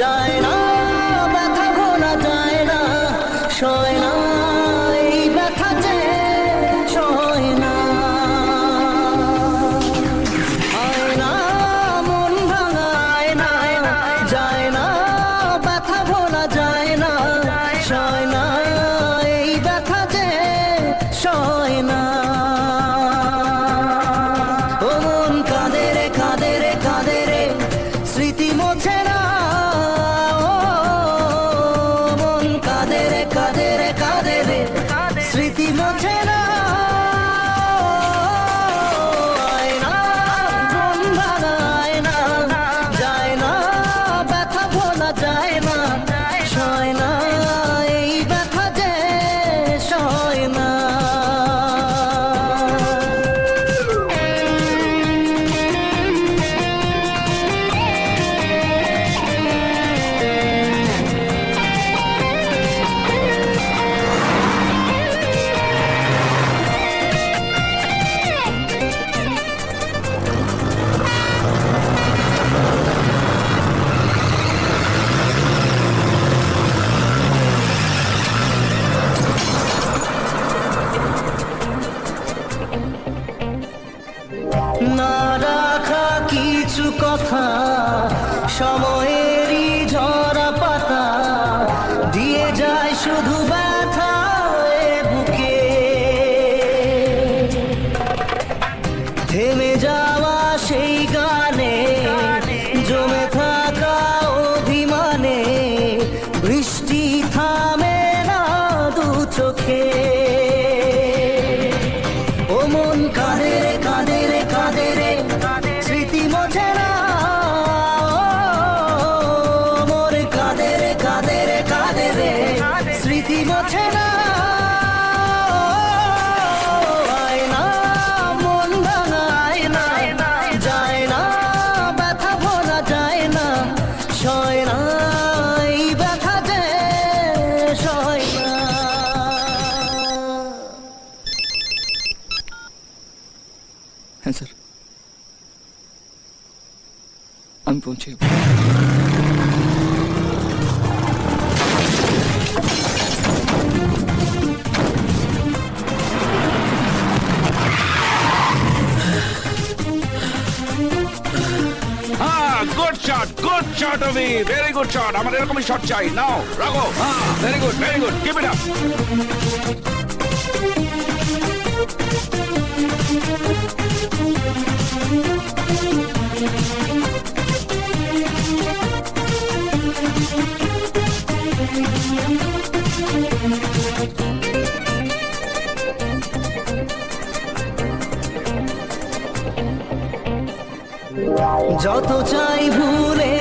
যায় কিছু কথা সময়েরই ঝরা পাতা দিয়ে যায় শুধু అనిపించేవి good shot, good shot, Ovi. Very good shot. আমার এরকমই shot চাই. Now, Rago. Ah, very good, very good. Keep it up. যত চাই ভুলে